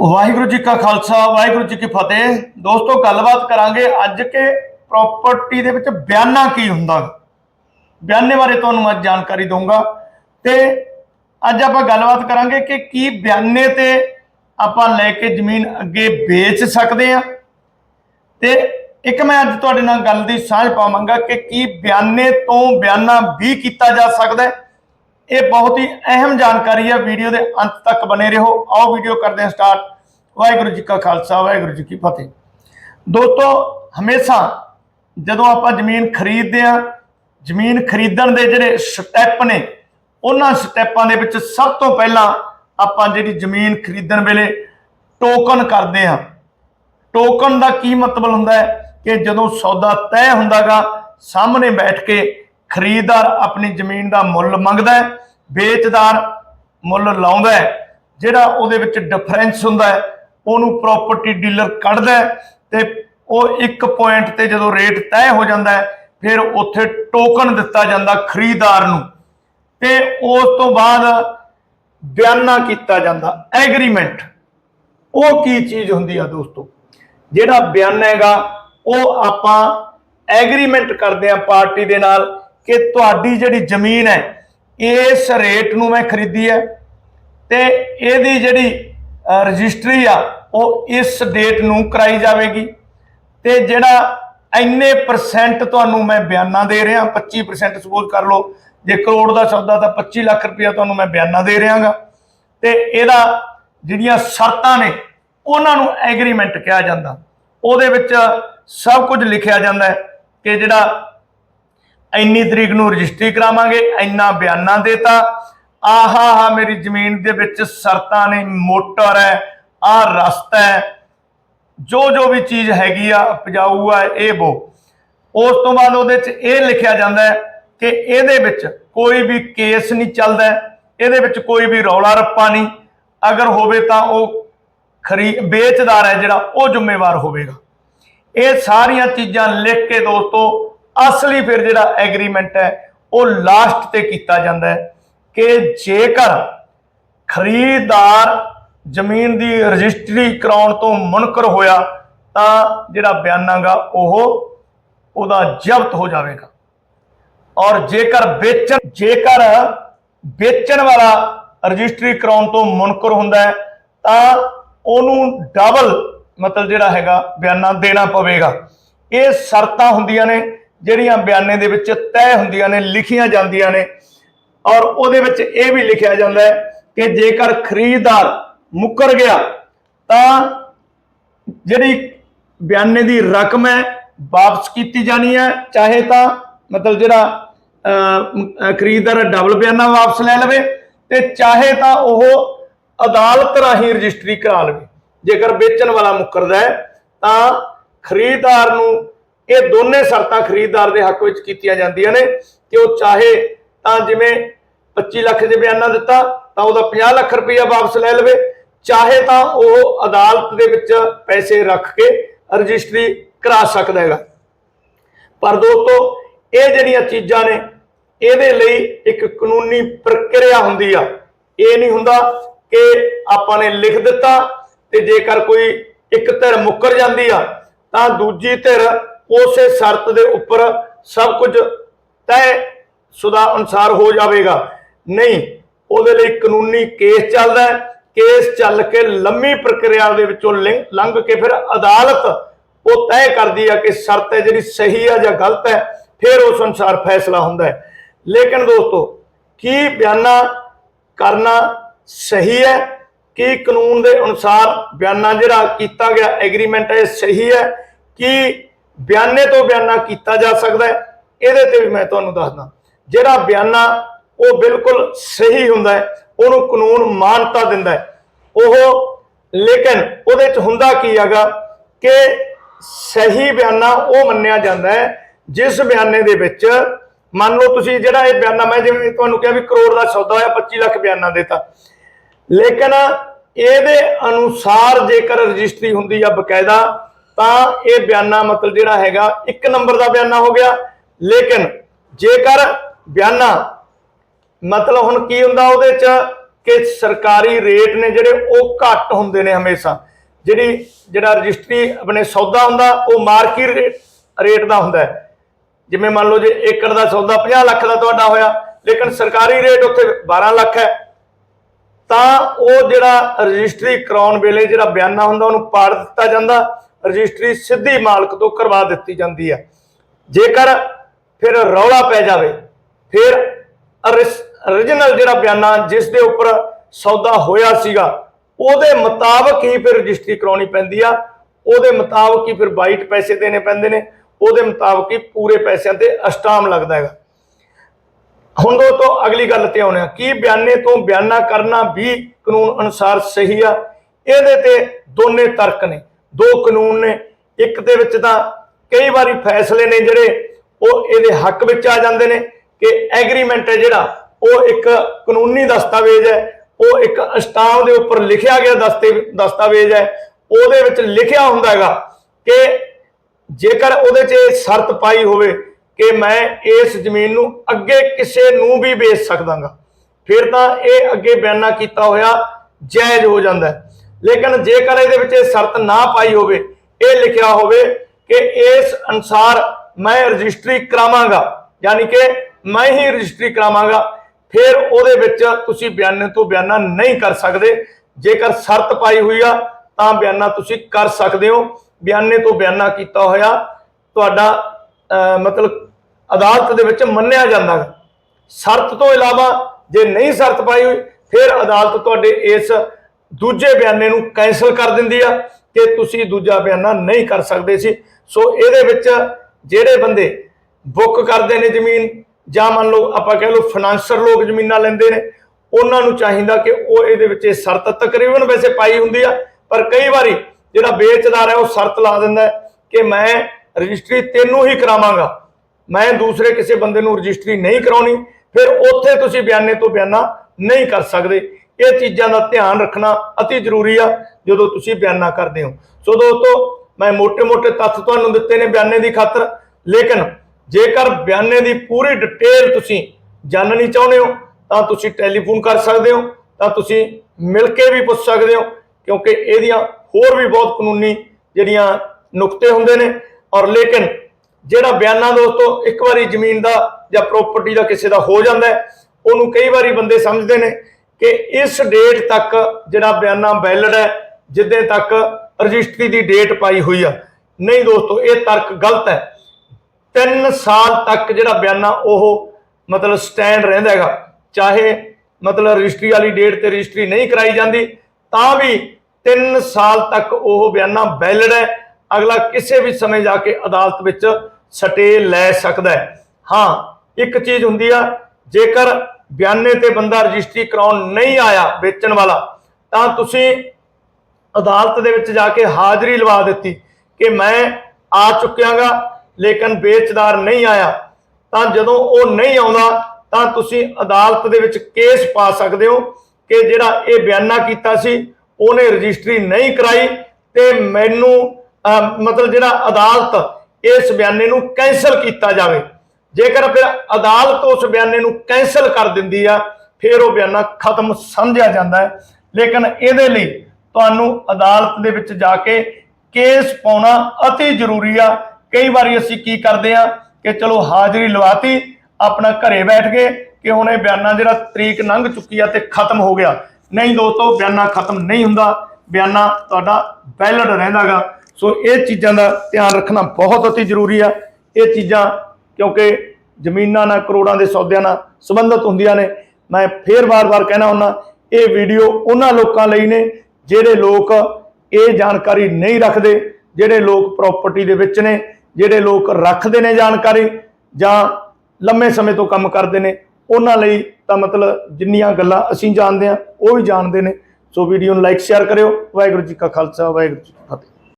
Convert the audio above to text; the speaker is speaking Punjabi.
ਵਾਹਿਗੁਰੂ ਜੀ ਕਾ ਖਾਲਸਾ, ਵਾਹਿਗੁਰੂ ਜੀ ਕੀ ਫਤਿਹ। ਦੋਸਤੋ, ਗੱਲਬਾਤ ਕਰਾਂਗੇ ਅੱਜ ਕੇ ਪ੍ਰਾਪਰਟੀ ਦੇ ਵਿੱਚ ਬਿਆਨਾ ਕੀ ਹੁੰਦਾ। ਬਿਆਨੇ ਬਾਰੇ ਤੁਹਾਨੂੰ ਅੱਜ ਜਾਣਕਾਰੀ ਦਊਂਗਾ। ਤੇ ਅੱਜ ਆਪਾਂ ਗੱਲਬਾਤ ਕਰਾਂਗੇ ਕਿ ਕੀ ਬਿਆਨੇ ਤੇ ਆਪਾਂ ਲੈ ਕੇ ਜ਼ਮੀਨ ਅੱਗੇ ਵੇਚ ਸਕਦੇ ਆ ਤੇ ਇੱਕ ਮੈਂ ਅੱਜ ਤੁਹਾਡੇ ਨਾਲ ਗੱਲ ਦੀ ਸਾਂਝ ਪਾਵਾਂਗਾ ਕਿ ਕੀ ਬਿਆਨੇ ਤੋਂ ਬਿਆਨਾ ਵੀ ਕੀਤਾ ਜਾ ਸਕਦਾ ਹੈ। ਇਹ ਬਹੁਤ ਹੀ ਅਹਿਮ ਜਾਣਕਾਰੀ ਹੈ। ਵੀਡੀਓ ਦੇ ਅੰਤ ਤੱਕ ਬਨੇ ਰਹੋ। ਆਓ ਵੀਡੀਓ ਕਰਦੇ ਹਾਂ ਸਟਾਰਟ। ਵਾਹਿਗੁਰੂ ਜੀ ਕਾ ਖਾਲਸਾ, ਵਾਹਿਗੁਰੂ ਜੀ ਕੀ ਫਤਿਹ। ਦੋਸਤੋ, ਹਮੇਸ਼ਾ ਜਦੋਂ ਆਪਾਂ ਜ਼ਮੀਨ ਖਰੀਦਦੇ ਆ ਜ਼ਮੀਨ ਖਰੀਦਣ ਦੇ ਜਿਹੜੇ ਸਟੈਪ ਨੇ, ਉਹਨਾਂ ਸਟੈਪਾਂ ਦੇ ਵਿੱਚ ਸਭ ਤੋਂ ਪਹਿਲਾਂ ਆਪਾਂ ਜਿਹੜੀ ਜ਼ਮੀਨ ਖਰੀਦਣ ਵੇਲੇ ਟੋਕਨ ਕਰਦੇ ਆ ਟੋਕਨ ਦਾ ਕੀ ਮਤਲਬ ਹੁੰਦਾ ਹੈ ਕਿ ਜਦੋਂ ਸੌਦਾ ਤੈਅ ਹੁੰਦਾਗਾ, ਸਾਹਮਣੇ ਬੈਠ ਕੇ ਖਰੀਦਦਾਰ ਆਪਣੀ ਜ਼ਮੀਨ ਦਾ ਮੁੱਲ ਮੰਗਦਾ ਹੈ, ਵੇਚਦਾਰ ਮੁੱਲ ਲਾਉਂਦਾ ਹੈ, ਜਿਹੜਾ ਉਹਦੇ ਵਿੱਚ ਡਿਫਰੈਂਸ ਹੁੰਦਾ ਹੈ, ਉਹਨੂੰ ਪ੍ਰਾਪਰਟੀ ਡੀਲਰ ਕੱਢਦਾ ਤੇ ਉਹ ਇੱਕ ਪੁਆਇੰਟ ਤੇ ਜਦੋਂ ਰੇਟ ਤੈਅ ਹੋ ਜਾਂਦਾ ਹੈ, ਫਿਰ ਉੱਥੇ ਟੋਕਨ ਦਿੱਤਾ ਜਾਂਦਾ ਖਰੀਦਦਾਰ ਨੂੰ ਤੇ ਉਸ ਤੋਂ ਬਾਅਦ ਬਿਆਨਾ ਕੀਤਾ ਜਾਂਦਾ ਐਗਰੀਮੈਂਟ ਉਹ ਕੀ ਚੀਜ਼ ਹੁੰਦੀ ਆ ਦੋਸਤੋ? ਜਿਹੜਾ ਬਿਆਨ ਹੈਗਾ, ਉਹ ਆਪਾਂ ਐਗਰੀਮੈਂਟ ਕਰਦੇ ਆ ਪਾਰਟੀ ਦੇ ਨਾਲ ਕਿ ਤੁਹਾਡੀ ਜਿਹੜੀ ਜ਼ਮੀਨ ਹੈ, ਇਸ ਰੇਟ ਨੂੰ ਮੈਂ ਖਰੀਦੀ ਹੈ ਤੇ ਇਹਦੀ ਜਿਹੜੀ ਰਜਿਸਟਰੀ ਆ, ਉਹ ਇਸ ਡੇਟ ਨੂੰ ਕਰਾਈ ਜਾਵੇਗੀ ਤੇ ਜਿਹੜਾ ਇੰਨੇ ਪਰਸੈਂਟ ਤੁਹਾਨੂੰ ਮੈਂ ਬਿਆਨਾ ਦੇ ਰਿਹਾ 25% ਸਪੋਜ਼ ਕਰ ਲਓ, ਜੇ ਕਰੋੜ ਦਾ ਸੌਦਾ ਤਾਂ 25 ਲੱਖ ਰੁਪਇਆ ਤੁਹਾਨੂੰ ਮੈਂ ਬਿਆਨਾ ਦੇ ਰਿਹਾਗਾ ਤੇ ਇਹਦਾ ਜਿਹੜੀਆਂ ਸ਼ਰਤਾਂ ਨੇ, ਉਹਨਾਂ ਨੂੰ ਐਗਰੀਮੈਂਟ ਕਿਹਾ ਜਾਂਦਾ। ਉਹਦੇ ਵਿੱਚ ਸਭ ਕੁਝ ਲਿਖਿਆ ਜਾਂਦਾ ਕਿ ਜਿਹੜਾ ਇੰਨੀ ਤਰੀਕ ਨੂੰ ਰਜਿਸਟਰੀ ਕਰਾਵਾਂਗੇ, ਇੰਨਾ ਬਿਆਨਾ ਦੇਤਾ। ਆਹਾ, ਹਾ, ਮੇਰੀ ਜ਼ਮੀਨ ਦੇ ਵਿੱਚ ਸ਼ਰਤਾਂ ਨੇ, ਮੋਟਰ ਹੈ, ਆ ਰਸਤਾ ਹੈ, ਜੋ ਜੋ ਵੀ ਚੀਜ਼ ਹੈਗੀ ਆ, ਉਪਜਾਊ ਆ, ਇਹ ਬੋ ਉਸ ਤੋਂ ਬਾਅਦ ਉਹਦੇ 'ਚ ਇਹ ਲਿਖਿਆ ਜਾਂਦਾ ਹੈ ਕਿ ਇਹਦੇ ਵਿੱਚ ਕੋਈ ਵੀ ਕੇਸ ਨਹੀਂ ਚੱਲਦਾ ਇਹਦੇ ਵਿੱਚ ਕੋਈ ਵੀ ਰੌਲਾ ਰੱਪਾ ਨਹੀਂ। ਅਗਰ ਹੋਵੇ ਤਾਂ ਉਹ ਖਰੀ, ਵੇਚਦਾਰ ਹੈ ਜਿਹੜਾ, ਉਹ ਜ਼ਿੰਮੇਵਾਰ ਹੋਵੇਗਾ। ਇਹ ਸਾਰੀਆਂ ਚੀਜ਼ਾਂ ਲਿਖ ਕੇ ਦੋਸਤੋ ਅਸਲੀ ਫਿਰ ਜਿਹੜਾ ਐਗਰੀਮੈਂਟ ਹੈ, ਉਹ ਲਾਸਟ ਤੇ ਕੀਤਾ ਜਾਂਦਾ ਹੈ ਕਿ ਜੇਕਰ ਖਰੀਦਦਾਰ ਜ਼ਮੀਨ ਦੀ ਰਜਿਸਟਰੀ ਕਰਾਉਣ ਤੋਂ ਮੁਨਕਰ ਹੋਇਆ, ਤਾਂ ਜਿਹੜਾ ਬਿਆਨਾਗਾ ਉਹ ਉਹਦਾ ਜ਼ਬਤ ਹੋ ਜਾਵੇਗਾ। ਔਰ ਜੇਕਰ ਵੇਚਣ ਜੇਕਰ ਵੇਚਣ ਵਾਲਾ ਰਜਿਸਟਰੀ ਕਰਾਉਣ ਤੋਂ ਮੁਨਕਰ ਹੁੰਦਾ ਹੈ, ਤਾਂ ਉਹਨੂੰ ਡਬਲ ਮਤਲਬ ਜਿਹੜਾ ਹੈਗਾ ਬਿਆਨਾ ਦੇਣਾ ਪਵੇਗਾ। ਇਹ ਸ਼ਰਤਾਂ ਹੁੰਦੀਆਂ ਨੇ ਜਿਹੜੀਆਂ ਬਿਆਨੇ ਦੇ ਵਿੱਚ ਤੈਅ ਹੁੰਦੀਆਂ ਨੇ, ਲਿਖੀਆਂ ਜਾਂਦੀਆਂ ਨੇ, ਔਰ ਉਹਦੇ ਵਿੱਚ ਇਹ ਵੀ ਲਿਖਿਆ ਜਾਂਦਾ ਹੈ ਕਿ ਜੇਕਰ ਖਰੀਦਦਾਰ ਮੁੱਕਰ ਗਿਆ, ਤਾਂ ਜਿਹੜੀ ਬਿਆਨੇ ਦੀ ਰਕਮ ਹੈ, ਵਾਪਸ ਕੀਤੀ ਜਾਣੀ ਹੈ, ਚਾਹੇ ਤਾਂ ਮਤਲਬ ਜਿਹੜਾ ਖਰੀਦਦਾਰ ਡਬਲ ਬਿਆਨਾ ਵਾਪਸ ਲੈ ਲਵੇ, ਤੇ ਚਾਹੇ ਤਾਂ ਉਹ ਅਦਾਲਤ ਰਾਹੀਂ ਰਜਿਸਟਰੀ ਕਰਾ ਲਵੇ। ਜੇਕਰ ਵੇਚਣ ਵਾਲਾ ਮੁੱਕਰਦਾ ਹੈ, ਤਾਂ ਖਰੀਦਦਾਰ ਨੂੰ ਇਹ ਦੋਨੇ ਸ਼ਰਤਾਂ ਖਰੀਦਦਾਰ ਦੇ ਹੱਕ ਵਿੱਚ ਕੀਤੀਆਂ ਜਾਂਦੀਆਂ ਨੇ ਕਿ ਉਹ ਚਾਹੇ ਤਾਂ ਜਿਵੇਂ 25 ਲੱਖ ਦੇ ਬਿਆਨਾ ਦਿੱਤਾ, ਤਾਂ ਉਹਦਾ 50 ਲੱਖ ਰੁਪਇਆ ਵਾਪਸ ਲੈ ਲਵੇ, ਚਾਹੇ ਤਾਂ ਉਹ ਅਦਾਲਤ ਦੇ ਵਿੱਚ ਪੈਸੇ ਰੱਖ ਕੇ ਰਜਿਸਟਰੀ ਕਰਾ ਸਕਦਾ ਹੈਗਾ। ਪਰ ਦੋਸਤੋ, ਇਹ ਜਿਹੜੀਆਂ ਚੀਜ਼ਾਂ ਨੇ, ਇਹਦੇ ਲਈ ਇੱਕ ਕਾਨੂੰਨੀ ਪ੍ਰਕਿਰਿਆ ਹੁੰਦੀ ਆ। ਇਹ ਨਹੀਂ ਹੁੰਦਾ ਕਿ ਆਪਾਂ ਨੇ ਲਿਖ ਦਿੱਤਾ ਤੇ ਜੇਕਰ ਕੋਈ ਇੱਕ ਧਿਰ ਮੁੱਕਰ ਜਾਂਦੀ ਆ, ਤਾਂ ਦੂਜੀ ਧਿਰ ਉਸੇ ਸ਼ਰਤ ਦੇ ਉੱਪਰ ਸਭ ਕੁਝ ਤੈਅ ਸੁਦਾ ਅਨੁਸਾਰ ਹੋ ਜਾਵੇਗਾ। ਨਹੀਂ, ਉਹਦੇ ਲਈ ਕਾਨੂੰਨੀ ਕੇਸ ਚੱਲਦਾ ਕੇਸ ਚੱਲ ਕੇ ਲੰਮੀ ਪ੍ਰਕਿਰਿਆ ਦੇ ਵਿੱਚੋਂ ਲੰਘ ਕੇ ਫਿਰ ਅਦਾਲਤ ਉਹ ਤੈਅ ਕਰਦੀ ਆ ਕਿ ਸ਼ਰਤ ਹੈ ਜਿਹੜੀ ਸਹੀ ਆ ਜਾਂ ਗਲਤ ਹੈ, ਫਿਰ ਉਸ ਅਨੁਸਾਰ ਫੈਸਲਾ ਹੁੰਦਾ ਹੈ। ਲੇਕਿਨ ਦੋਸਤੋ, ਕੀ ਬਿਆਨਾ ਕਰਨਾ ਸਹੀ ਹੈ? ਕੀ ਕਾਨੂੰਨ ਦੇ ਅਨੁਸਾਰ ਬਿਆਨਾ ਜਿਹੜਾ ਕੀਤਾ ਗਿਆ ਐਗਰੀਮੈਂਟ ਹੈ ਇਹ ਸਹੀ ਹੈ? ਕੀ ਬਿਆਨੇ ਤੋਂ ਬਿਆਨਾ ਕੀਤਾ ਜਾ ਸਕਦਾ ਹੈ। ਇਹਦੇ ਤੇ ਵੀ ਮੈਂ ਤੁਹਾਨੂੰ ਦੱਸਦਾ। ਜਿਹੜਾ ਬਿਆਨਾ ਉਹ ਬਿਲਕੁਲ ਸਹੀ ਹੁੰਦਾ ਹੈ, ਉਹਨੂੰ ਕਾਨੂੰਨ ਮਾਨਤਾ ਦਿੰਦਾ ਹੈ। ਉਹ ਲੇਕਿਨ ਉਹਦੇ ਚ ਹੁੰਦਾ ਕੀ ਹੈਗਾ ਕਿ ਸਹੀ ਬਿਆਨਾ ਉਹ ਮੰਨਿਆ ਜਾਂਦਾ ਹੈ, ਜਿਸ ਬਿਆਨੇ ਦੇ ਵਿੱਚ ਮੰਨ ਲਓ ਤੁਸੀਂ ਜਿਹੜਾ ਇਹ ਬਿਆਨਾ ਮੈਂ ਜਿਵੇਂ ਤੁਹਾਨੂੰ ਕਿਹਾ ਵੀ ਕਰੋੜ ਦਾ ਸੌਦਾ ਹੋਇਆ 25 ਲੱਖ ਬਿਆਨਾ ਦੇਤਾ। ਲੇਕਿਨ ਇਹਦੇ ਅਨੁਸਾਰ ਜੇਕਰ ਰਜਿਸਟਰੀ ਹੁੰਦੀ ਆ ਬਕਾਇਦਾ ਤਾਂ ਇਹ ਬਿਆਨਾ ਮਤਲਬ ਜਿਹੜਾ ਹੈਗਾ, ਇੱਕ ਨੰਬਰ ਦਾ ਬਿਆਨਾ ਹੋ ਗਿਆ। ਲੇਕਿਨ ਜੇਕਰ ਬਿਆਨਾ ਮਤਲਬ ਹੁਣ ਕੀ ਹੁੰਦਾ ਉਹਦੇ ਚ ਕਿ ਸਰਕਾਰੀ ਰੇਟ ਨੇ ਜਿਹੜੇ ਉਹ ਘੱਟ ਹੁੰਦੇ ਨੇ ਹਮੇਸ਼ਾ। ਜਿਹੜੀ, ਜਿਹੜਾ ਰਜਿਸਟਰੀ ਆਪਣੇ ਸੌਦਾ ਹੁੰਦਾ, ਉਹ ਮਾਰਕੀਟ ਰੇਟ ਦਾ ਹੁੰਦਾ ਜਿਵੇਂ ਮੰਨ ਲਓ ਜੇ ਏਕੜ ਦਾ ਸੌਦਾ 50 ਲੱਖ ਦਾ ਤੁਹਾਡਾ ਹੋਇਆ, ਲੇਕਿਨ ਸਰਕਾਰੀ ਰੇਟ ਉੱਥੇ 12 ਲੱਖ ਹੈ। ਤਾਂ ਉਹ ਜਿਹੜਾ ਰਜਿਸਟਰੀ ਕਰਾਉਣ ਵੇਲੇ ਜਿਹੜਾ ਬਿਆਨਾ ਹੁੰਦਾ, ਉਹਨੂੰ ਪਾੜ ਦਿੱਤਾ ਜਾਂਦਾ। ਰਜਿਸਟਰੀ ਸਿੱਧੀ ਮਾਲਕ ਤੋਂ ਕਰਵਾ ਦਿੱਤੀ ਜਾਂਦੀ ਹੈ ਜੇਕਰ ਫਿਰ ਰੌਲਾ ਪੈ ਜਾਵੇ, ਫਿਰ origignal ਜਿਹੜਾ ਬਿਆਨਾ ਜਿਸ ਦੇ ਉੱਪਰ ਸੌਦਾ ਹੋਇਆ ਸੀਗਾ, ਉਹਦੇ ਮੁਤਾਬਕ ਹੀ ਫਿਰ ਰਜਿਸਟਰੀ ਕਰਾਉਣੀ ਪੈਂਦੀ ਆ। ਉਹਦੇ ਮੁਤਾਬਕ ਹੀ ਫਿਰ ਵਾਈਟ ਪੈਸੇ ਦੇਣੇ ਪੈਂਦੇ ਨੇ। ਉਹਦੇ ਮੁਤਾਬਕ ਹੀ ਪੂਰੇ ਪੈਸਿਆਂ ਤੇ ਅਸਟਾਮ ਲੱਗਦਾ ਹੈਗਾ। ਹੁਣ ਤੋਂ ਅਗਲੀ ਗੱਲ ਤੇ ਆਉਣੇ ਆ ਕੀ ਬਿਆਨੇ ਤੋਂ ਬਿਆਨਾ ਕਰਨਾ ਵੀ ਕਾਨੂੰਨ ਅਨੁਸਾਰ ਸਹੀ ਆ? ਇਹਦੇ ਤੇ ਦੋਨੇ ਤਰਕ ਨੇ। ਦੋ ਕਾਨੂੰਨ ਨੇ। ਇੱਕ ਦੇ ਵਿੱਚ ਤਾਂ ਕਈ ਵਾਰੀ ਫੈਸਲੇ ਨੇ ਜਿਹੜੇ ਉਹ ਇਹਦੇ ਹੱਕ ਵਿੱਚ ਆ ਜਾਂਦੇ ਨੇ ਕਿ ਐਗਰੀਮੈਂਟ ਹੈ ਜਿਹੜਾ, ਉਹ ਇੱਕ ਕਾਨੂੰਨੀ ਦਸਤਾਵੇਜ਼ ਹੈ, ਉਹ ਇੱਕ ਅਸਟਾਮ ਦੇ ਉੱਪਰ ਲਿਖਿਆ ਗਿਆ ਦਸਤੇ, ਦਸਤਾਵੇਜ਼ ਹੈ। ਉਹਦੇ ਵਿੱਚ ਲਿਖਿਆ ਹੁੰਦਾ ਹੈਗਾ ਕਿ ਜੇਕਰ ਉਹਦੇ 'ਚ ਇਹ ਸ਼ਰਤ ਪਾਈ ਹੋਵੇ ਕਿ ਮੈਂ ਇਸ ਜ਼ਮੀਨ ਨੂੰ ਅੱਗੇ ਕਿਸੇ ਨੂੰ ਵੀ ਵੇਚ ਸਕਦਾਗਾ, ਫਿਰ ਤਾਂ ਇਹ ਅੱਗੇ ਬਿਆਨਾ ਕੀਤਾ ਹੋਇਆ ਜਾਇਜ਼ ਹੋ ਜਾਂਦਾ ਹੈ। ਲੇਕਿਨ ਜੇਕਰ ਇਹਦੇ ਵਿੱਚ ਇਹ ਸ਼ਰਤ ਨਾ ਪਾਈ ਹੋਵੇ ਇਹ ਲਿਖਿਆ ਹੋਵੇ ਕਿ ਇਸ ਅਨਸਾਰ ਮੈਂ ਰਜਿਸਟਰੀ ਕਰਾਵਾਂਗਾ ਯਾਨੀ ਕਿ ਮੈਂ ਹੀ ਰਜਿਸਟਰੀ ਕਰਾਵਾਂਗਾ ਫਿਰ ਉਹਦੇ ਵਿੱਚ ਤੁਸੀਂ ਬਿਆਨੇ ਤੋਂ ਬਿਆਨਾ ਨਹੀਂ ਕਰ ਸਕਦੇ। ਜੇਕਰ ਸ਼ਰਤ ਪਾਈ ਹੋਈ ਆ ਤਾਂ ਬਿਆਨਾ ਤੁਸੀਂ ਕਰ ਸਕਦੇ ਹੋ। ਬਿਆਨੇ ਤੋਂ ਬਿਆਨਾ ਕੀਤਾ ਹੋਇਆ ਤੁਹਾਡਾ ਅਹ, ਮਤਲਬ ਅਦਾਲਤ ਦੇ ਵਿੱਚ ਮੰਨਿਆ ਜਾਂਦਾ ਹੈ। ਸ਼ਰਤ ਤੋਂ ਇਲਾਵਾ ਜੇ ਨਹੀਂ ਸ਼ਰਤ ਪਾਈ ਹੋਈ ਫਿਰ ਅਦਾਲਤ ਤੁਹਾਡੇ ਇਸ ਦੂਜੇ ਬਿਆਨੇ ਨੂੰ ਕੈਨਸਲ ਕਰ ਦਿੰਦੀ ਆ ਕਿ ਤੁਸੀਂ ਦੂਜਾ ਬਿਆਨਾ ਨਹੀਂ ਕਰ ਸਕਦੇ ਸੀ। ਸੋ ਇਹਦੇ ਵਿੱਚ ਜਿਹੜੇ ਬੰਦੇ ਬੁੱਕ ਕਰਦੇ ਨੇ ਜ਼ਮੀਨ, ਜਾਂ ਮੰਨ ਲਓ ਆਪਾਂ ਕਹਿ ਲਓ ਫਾਈਨਾਂਸਰ ਲੋਕ ਜ਼ਮੀਨਾਂ ਲੈਂਦੇ ਨੇ, ਉਹਨਾਂ ਨੂੰ ਚਾਹੀਦਾ ਕਿ ਉਹ ਇਹਦੇ ਵਿੱਚ ਇਹ ਸ਼ਰਤ ਤਕਰੀਬਨ ਵੈਸੇ ਪਾਈ ਹੁੰਦੀ ਆ, ਪਰ ਕਈ ਵਾਰੀ ਜਿਹੜਾ ਵੇਚਦਾਰ ਹੈ ਉਹ ਸ਼ਰਤ ਲਾ ਦਿੰਦਾ ਕਿ ਮੈਂ ਰਜਿਸਟਰੀ ਤੈਨੂੰ ਹੀ ਕਰਾਵਾਂਗਾ। ਮੈਂ ਦੂਸਰੇ ਕਿਸੇ ਬੰਦੇ ਨੂੰ ਰਜਿਸਟਰੀ ਨਹੀਂ ਕਰਾਉਣੀ, ਫਿਰ ਉੱਥੇ ਤੁਸੀਂ ਬਿਆਨੇ ਤੋਂ ਬਿਆਨਾ ਨਹੀਂ ਕਰ ਸਕਦੇ। ਇਹ ਚੀਜ਼ਾਂ ਦਾ ਧਿਆਨ ਰੱਖਣਾ ਅਤੀ ਜ਼ਰੂਰੀ ਆ ਜਦੋਂ ਤੁਸੀਂ ਬਿਆਨਾ ਕਰਦੇ ਹੋ। ਸੋ ਦੋਸਤੋ, ਮੈਂ ਮੋਟੇ ਮੋਟੇ ਤੱਥ ਤੁਹਾਨੂੰ ਦਿੱਤੇ ਨੇ ਬਿਆਨੇ ਦੀ ਖਾਤਰ। ਲੇਕਿਨ ਜੇਕਰ ਬਿਆਨੇ ਦੀ ਪੂਰੀ ਡਿਟੇਲ ਤੁਸੀਂ ਜਾਣਨੀ ਚਾਹੁੰਦੇ ਹੋ, ਤਾਂ ਤੁਸੀਂ ਟੈਲੀਫੋਨ ਕਰ ਸਕਦੇ ਹੋ, ਤਾਂ ਤੁਸੀਂ ਮਿਲ ਕੇ ਵੀ ਪੁੱਛ ਸਕਦੇ ਹੋ, ਕਿਉਂਕਿ ਇਹਦੀਆਂ ਹੋਰ ਵੀ ਬਹੁਤ ਕਾਨੂੰਨੀ ਜਿਹੜੀਆਂ ਨੁਕਤੇ ਹੁੰਦੇ ਨੇ। ਔਰ ਲੇਕਿਨ ਜਿਹੜਾ ਬਿਆਨਾ ਦੋਸਤੋ, ਇੱਕ ਵਾਰੀ ਜ਼ਮੀਨ ਦਾ ਜਾਂ ਪ੍ਰਾਪਰਟੀ ਦਾ ਕਿਸੇ ਦਾ ਹੋ ਜਾਂਦਾ ਉਹਨੂੰ ਕਈ ਵਾਰੀ ਬੰਦੇ ਸਮਝਦੇ ਨੇ ਕਿ ਇਸ ਡੇਟ ਤੱਕ ਜਿਹੜਾ ਬਿਆਨਾ ਵੈਲਿਡ ਹੈ, ਜਿੱਦੇ ਤੱਕ ਰਜਿਸਟਰੀ ਦੀ ਡੇਟ ਪਾਈ ਹੋਈ ਆ। ਨਹੀਂ ਦੋਸਤੋ, ਇਹ ਤਰਕ ਗਲਤ ਹੈ। 3 ਸਾਲ ਤੱਕ ਜਿਹੜਾ ਬਿਆਨਾ ਉਹ ਮਤਲਬ ਸਟੈਂਡ ਰਹਿੰਦਾ ਹੈਗਾ। ਚਾਹੇ ਮਤਲਬ ਰਜਿਸਟਰੀ ਵਾਲੀ ਡੇਟ ਤੇ ਰਜਿਸਟਰੀ ਨਹੀਂ ਕਰਾਈ ਜਾਂਦੀ, ਤਾਂ ਵੀ 3 ਸਾਲ ਤੱਕ ਉਹ ਬਿਆਨਾ ਵੈਲਿਡ ਹੈ। ਅਗਲਾ ਕਿਸੇ ਵੀ ਸਮੇਂ ਜਾ ਕੇ ਅਦਾਲਤ ਵਿੱਚ ਸਟੇ ਲੈ ਸਕਦਾ ਹੈ। ਹਾਂ, ਇੱਕ ਚੀਜ਼ ਹੁੰਦੀ ਆ, ਜੇਕਰ ਬਿਆਨੇ ਤੇ ਬੰਦਾ ਰਜਿਸਟਰੀ ਕਰਾਉਣ ਨਹੀਂ ਆਇਆ, ਵੇਚਣ ਵਾਲਾ, ਤਾਂ ਤੁਸੀਂ ਅਦਾਲਤ ਦੇ ਵਿੱਚ ਜਾ ਕੇ ਹਾਜ਼ਰੀ ਲਵਾ ਦਿੱਤੀ ਕਿ ਮੈਂ ਆ ਚੁੱਕਿਆਗਾ, ਲੇਕਿਨ ਵੇਚਦਾਰ ਨਹੀਂ ਆਇਆ। ਤਾਂ ਜਦੋਂ ਉਹ ਨਹੀਂ ਆਉਂਦਾ, ਤਾਂ ਤੁਸੀਂ ਅਦਾਲਤ ਦੇ ਵਿੱਚ ਕੇਸ ਪਾ ਸਕਦੇ ਹੋ ਕਿ ਜਿਹੜਾ ਇਹ ਬਿਆਨਾ ਕੀਤਾ ਸੀ, ਉਹਨੇ ਰਜਿਸਟਰੀ ਨਹੀਂ ਕਰਾਈ ਤੇ ਮੈਨੂੰ ਮਤਲਬ ਜਿਹੜਾ ਅਦਾਲਤ ਇਸ ਬਿਆਨੇ ਨੂੰ ਕੈਨਸਲ ਕੀਤਾ ਜਾਵੇ। ਜੇਕਰ ਫਿਰ ਅਦਾਲਤ ਉਸ ਬਿਆਨੇ ਨੂੰ ਕੈਨਸਲ ਕਰ ਦਿੰਦੀ ਆ, ਫਿਰ ਉਹ ਬਿਆਨਾ ਖਤਮ ਸਮਝਿਆ ਜਾਂਦਾ ਹੈ। ਲੇਕਿਨ ਇਹਦੇ ਲਈ ਤੁਹਾਨੂੰ ਅਦਾਲਤ ਦੇ ਵਿੱਚ ਜਾ ਕੇ ਕੇਸ ਪਾਉਣਾ ਅਤੀ ਜ਼ਰੂਰੀ ਆ। ਕਈ ਵਾਰੀ ਅਸੀਂ ਕੀ ਕਰਦੇ ਆ ਕਿ ਚਲੋ ਹਾਜ਼ਰੀ ਲਵਾਤੀ, ਆਪਣਾ ਘਰੇ ਬੈਠ ਗਏ ਕਿ ਹੁਣ ਇਹ ਬਿਆਨਾ ਜਿਹੜਾ ਤਰੀਕ ਲੰਘ ਚੁੱਕੀ ਆ ਤੇ ਖਤਮ ਹੋ ਗਿਆ। ਨਹੀਂ ਦੋਸਤੋ, ਬਿਆਨਾ ਖਤਮ ਨਹੀਂ ਹੁੰਦਾ। ਬਿਆਨਾ ਤੁਹਾਡਾ ਵੈਲਿਡ ਰਹਿੰਦਾਗਾ। ਸੋ ਇਹ ਚੀਜ਼ਾਂ ਦਾ ਧਿਆਨ ਰੱਖਣਾ ਬਹੁਤ ਅਤੀ ਜ਼ਰੂਰੀ ਆ। ਇਹ ਚੀਜ਼ਾਂ ਕਿਉਂਕਿ ਜ਼ਮੀਨਾਂ ਨਾਲ, ਕਰੋੜਾਂ ਦੇ ਸੌਦਿਆਂ ਨਾਲ ਸੰਬੰਧਿਤ ਹੁੰਦੀਆਂ ਨੇ। ਮੈਂ ਫੇਰ ਵਾਰ-ਵਾਰ ਕਹਿਣਾ ਹੁੰਦਾ, ਇਹ ਵੀਡੀਓ ਉਹਨਾਂ ਲੋਕਾਂ ਲਈ ਨੇ ਜਿਹੜੇ ਲੋਕ ਇਹ ਜਾਣਕਾਰੀ ਨਹੀਂ ਰੱਖਦੇ, ਜਿਹੜੇ ਲੋਕ ਪ੍ਰਾਪਰਟੀ ਦੇ ਵਿੱਚ ਨੇ, ਜਿਹੜੇ ਲੋਕ ਰੱਖਦੇ ਨੇ ਜਾਣਕਾਰੀ ਜਾਂ ਲੰਮੇ ਸਮੇਂ ਤੋਂ ਕੰਮ ਕਰਦੇ ਨੇ, ਉਹਨਾਂ ਲਈ ਤਾਂ ਮਤਲਬ ਜਿੰਨੀਆਂ ਗੱਲਾਂ ਅਸੀਂ ਜਾਣਦੇ ਆ ਉਹ ਵੀ ਜਾਣਦੇ ਨੇ। ਸੋ ਵੀਡੀਓ ਨੂੰ ਲਾਈਕ ਸ਼ੇਅਰ ਕਰਿਓ। ਵਾਹਿਗੁਰੂ ਜੀ ਕਾ ਖਾਲਸਾ, ਵਾਹਿਗੁਰੂ ਜੀ ਕੀ ਫਤਿਹ।